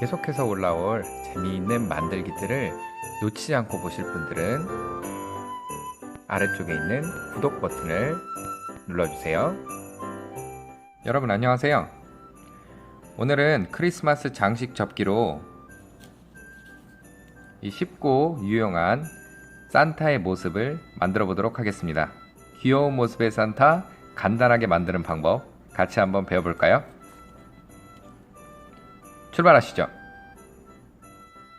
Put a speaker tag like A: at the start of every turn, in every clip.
A: 계속해서 올라올 재미있는 만들기들을 놓치지 않고 보실 분들은 아래쪽에 있는 구독 버튼을 눌러주세요. 여러분 안녕하세요. 오늘은 크리스마스 장식 접기로 이 쉽고 유용한 산타의 모습을 만들어 보도록 하겠습니다. 귀여운 모습의 산타 간단하게 만드는 방법 같이 한번 배워볼까요? 출발하시죠.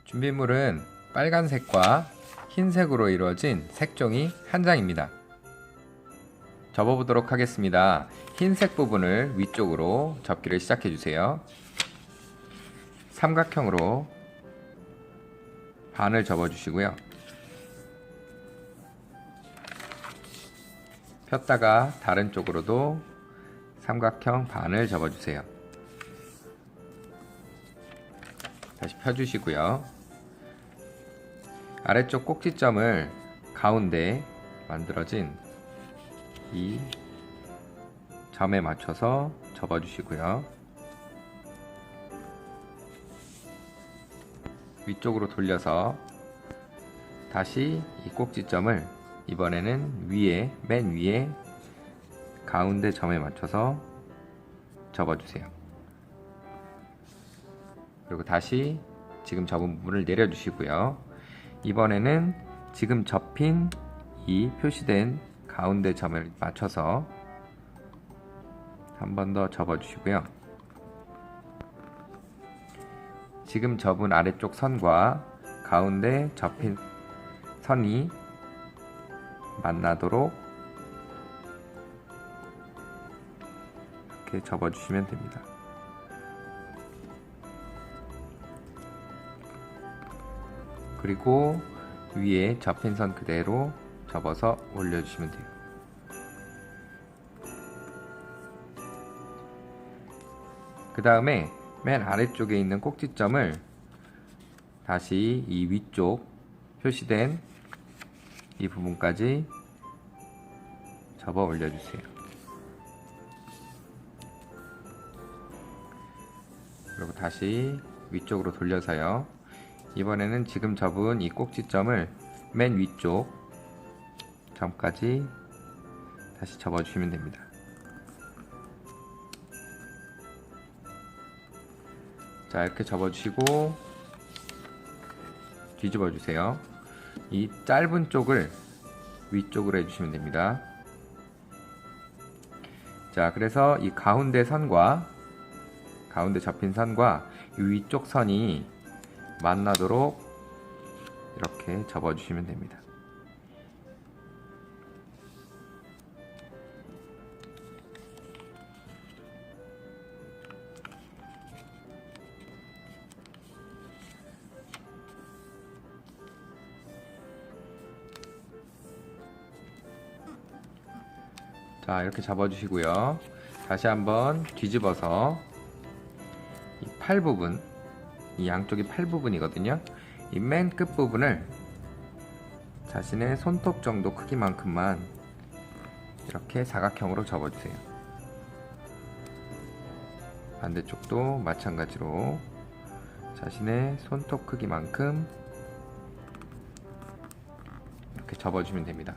A: 준비물은 빨간색과 흰색으로 이루어진 색종이 한 장입니다. 접어보도록 하겠습니다. 흰색 부분을 위쪽으로 접기를 시작해 주세요. 삼각형으로 반을 접어 주시고요. 폈다가 다른 쪽으로도 삼각형 반을 접어 주세요. 다시 펴주시고요. 아래쪽 꼭지점을 가운데 만들어진 이 점에 맞춰서 접어주시고요. 위쪽으로 돌려서 다시 이 꼭지점을 이번에는 위에, 맨 위에 가운데 점에 맞춰서 접어주세요. 그리고 다시 지금 접은 부분을 내려주시고요. 이번에는 지금 접힌 이 표시된 가운데 점을 맞춰서 한 번 더 접어주시고요. 지금 접은 아래쪽 선과 가운데 접힌 선이 만나도록 이렇게 접어주시면 됩니다. 그리고 위에 접힌 선 그대로 접어서 올려주시면 돼요. 그 다음에 맨 아래쪽에 있는 꼭지점을 다시 이 위쪽 표시된 이 부분까지 접어 올려주세요. 그리고 다시 위쪽으로 돌려서요. 이번에는 지금 접은 이 꼭지점을 맨 위쪽 점까지 다시 접어주시면 됩니다. 자 이렇게 접어주시고 뒤집어 주세요. 이 짧은 쪽을 위쪽으로 해주시면 됩니다. 자 그래서 이 가운데 선과 가운데 접힌 선과 이 위쪽 선이 만나도록 이렇게 접어주시면 됩니다. 자 이렇게 잡아주시고요 다시 한번 뒤집어서 이 팔 부분 이 양쪽이 팔 부분이거든요. 이 맨 끝 부분을 자신의 손톱 정도 크기만큼만 이렇게 사각형으로 접어주세요. 반대쪽도 마찬가지로 자신의 손톱 크기만큼 이렇게 접어주면 됩니다.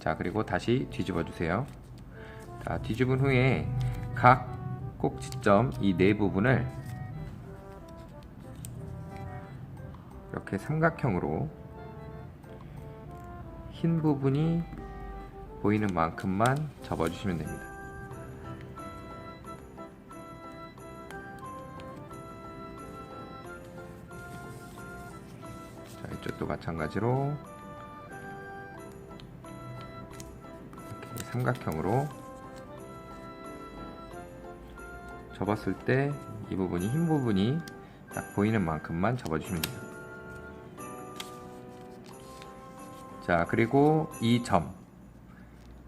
A: 자 그리고 다시 뒤집어 주세요. 자 뒤집은 후에 각 꼭지점 이 네 부분을 이렇게 삼각형으로 흰 부분이 보이는 만큼만 접어 주시면 됩니다 자 이쪽도 마찬가지로 삼각형으로 접었을 때 이 부분이 흰 부분이 딱 보이는 만큼만 접어주시면 돼요. 자, 그리고 이 점,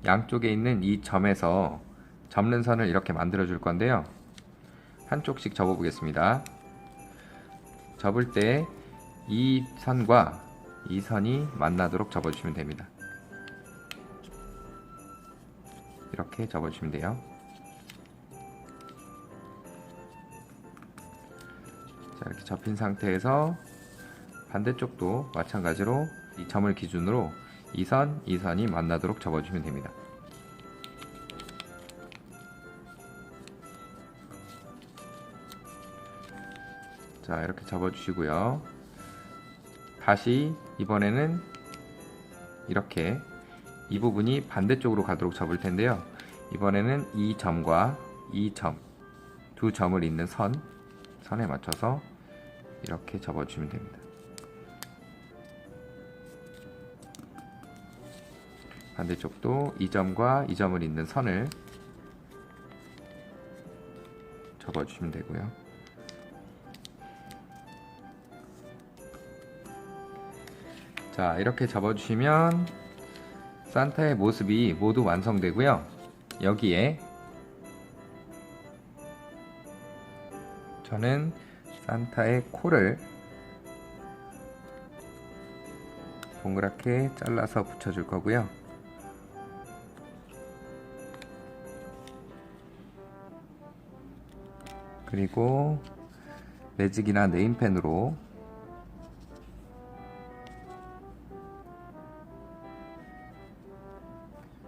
A: 양쪽에 있는 이 점에서 접는 선을 이렇게 만들어 줄 건데요. 한쪽씩 접어 보겠습니다. 접을 때 이 선과 이 선이 만나도록 접어 주시면 됩니다. 이렇게 접어 주시면 돼요. 자, 이렇게 접힌 상태에서 반대쪽도 마찬가지로 이 점을 기준으로 이 선, 이 선이 만나도록 접어주면 됩니다. 자, 이렇게 접어주시고요. 다시 이번에는 이렇게 이 부분이 반대쪽으로 가도록 접을 텐데요. 이번에는 이 점과 이 점, 두 점을 잇는 선, 선에 맞춰서 이렇게 접어주시면 됩니다. 반대쪽도 이 점과 이 점을 잇는 선을 접어주시면 되고요. 자, 이렇게 접어주시면 산타의 모습이 모두 완성되고요. 여기에 저는 산타의 코를 동그랗게 잘라서 붙여줄 거고요. 그리고 매직이나 네임펜으로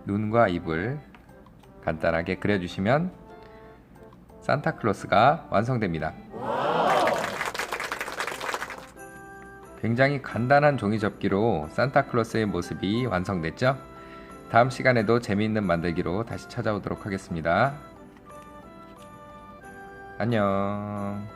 A: 눈과 입을 간단하게 그려주시면 산타클로스가 완성됩니다. 굉장히 간단한 종이 접기로 산타클로스의 모습이 완성됐죠? 다음 시간에도 재미있는 만들기로 다시 찾아오도록 하겠습니다. 안녕.